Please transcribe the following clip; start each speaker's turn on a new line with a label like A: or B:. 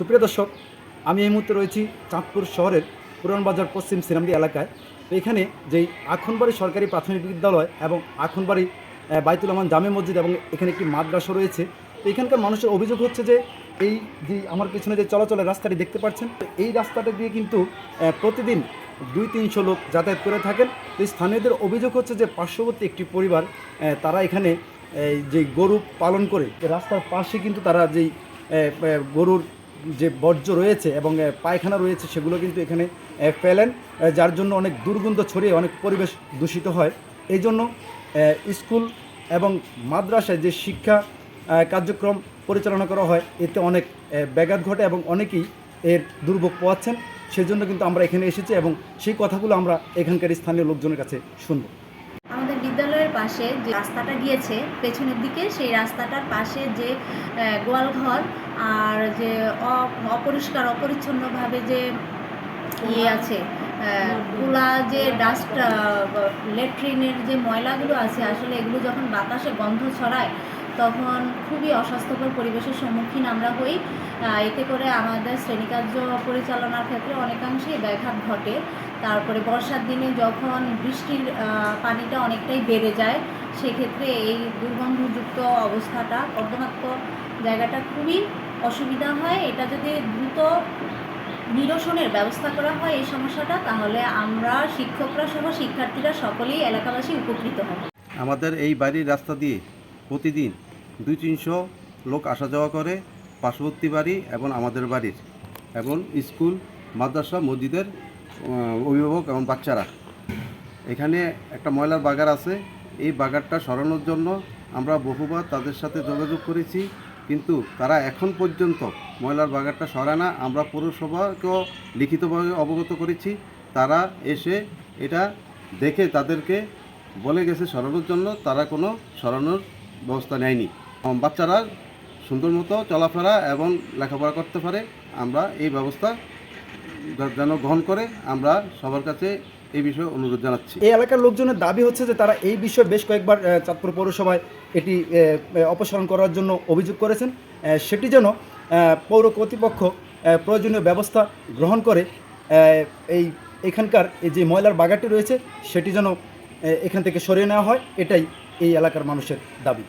A: সুপ্রিয় দর্শক, আমি এই মুহূর্তে রয়েছি চাঁদপুর শহরের পুরানবাজার পশ্চিম সিরামডি এলাকায়। তো এখানে যেই আখনবাড়ি সরকারি প্রাথমিক বিদ্যালয় এবং আখনবাড়ি বাইতুল আমান জামে মসজিদ এবং এখানে একটি মাদ্রাসা রয়েছে, তো এখানকার মানুষের অভিযোগ হচ্ছে যে এই যে আমার পিছনে যে চলাচলের রাস্তাটি দেখতে পাচ্ছেন, তো এই রাস্তাটা দিয়ে কিন্তু প্রতিদিন দুই তিনশো লোক যাতায়াত করে থাকেন। তো স্থানীয়দের অভিযোগ হচ্ছে যে পার্শ্ববর্তী একটি পরিবার তারা এখানে যে গরু পালন করে রাস্তার পাশে কিন্তু তারা যেই গরুর যে বর্জ্য রয়েছে এবং পায়খানা রয়েছে, সেগুলো কিন্তু এখানে ফেলেন যার জন্য অনেক দুর্গন্ধ ছড়িয়ে অনেক পরিবেশ দূষিত হয়। এই জন্য স্কুল এবং মাদ্রাসায় যে শিক্ষা কার্যক্রম পরিচালনা করা হয়, এতে অনেক ব্যাঘাত ঘটে এবং অনেকেই এর দুর্ভোগ পোয়াচ্ছেন সেজন্য কিন্তু আমরা এখানে এসেছি এবং সেই কথাগুলো আমরা এখানকার স্থানীয় লোকজনের কাছে শুনব।
B: পাশে যে রাস্তাটা গিয়েছে পেছনের দিকে সেই রাস্তাটার পাশে যে গোয়ালঘর আর যে অপরিষ্কার অপরিচ্ছন্নভাবে যে ইয়ে আছে কুলা যে ডাস্ট লেট্রিনের যে ময়লাগুলো আছে আসলে এগুলো যখন বাতাসে গন্ধ ছড়ায় তখন খুবই অস্বাস্থ্যকর পরিবেশের সম্মুখীন আমরা হই। এতে করে আমাদের শ্রেণীকার্য পরিচালনার ক্ষেত্রে অনেকাংশেই ব্যাঘাত ঘটে। তারপরে বর্ষার দিনে যখন বৃষ্টির পানিটা অনেকটাই বেড়ে যায়, সেক্ষেত্রে এই দুর্গন্ধযুক্ত অবস্থাটা, কর্দমাক্ত জায়গাটা খুবই অসুবিধা হয়। এটা যদি দ্রুত নিরসনের ব্যবস্থা করা হয় এই সমস্যাটা, তাহলে আমরা শিক্ষকরা সহ শিক্ষার্থীরা সকলেই এলাকাবাসী উপকৃত হব।
C: আমাদের এই বাড়ির রাস্তা দিয়ে প্রতিদিন দুই তিনশো লোক আসা যাওয়া করে, পার্শ্ববর্তী বাড়ি এবং আমাদের বাড়ির, এবং স্কুল, মাদ্রাসা, মসজিদের অভিভাবক এবং বাচ্চারা। এখানে একটা ময়লার বাগার আছে। এই বাগারটা সরানোর জন্য আমরা বহুবার তাদের সাথে যোগাযোগ করেছি, কিন্তু তারা এখন পর্যন্ত ময়লার বাগারটা সরায় না আমরা পৌরসভাকেও লিখিতভাবে অবগত করেছি। তারা এসে এটা দেখে তাদেরকে বলে গেছে সরানোর জন্য। তারা কোনো সরানোর ব্যবস্থা নেয়নি। বাচ্চারা সুন্দর মতো চলাফেরা এবং লেখাপড়া করতে পারে, আমরা এই ব্যবস্থা যেন গ্রহণ করে, আমরা সবার কাছে এই বিষয়ে অনুরোধ জানাচ্ছি।
A: এই এলাকার লোকজনের দাবি হচ্ছে যে তারা এই বিষয়ে বেশ কয়েকবার চাঁদপুর পৌরসভায় এটি অপসারণ করার জন্য অভিযোগ করেছেন। সেটি যেন পৌর কর্তৃপক্ষ প্রয়োজনীয় ব্যবস্থা গ্রহণ করে এই এখানকার এই যে ময়লার বাগানটি রয়েছে, সেটি যেন এখান থেকে সরিয়ে নেওয়া হয়, এটাই এই এলাকার মানুষের দাবি।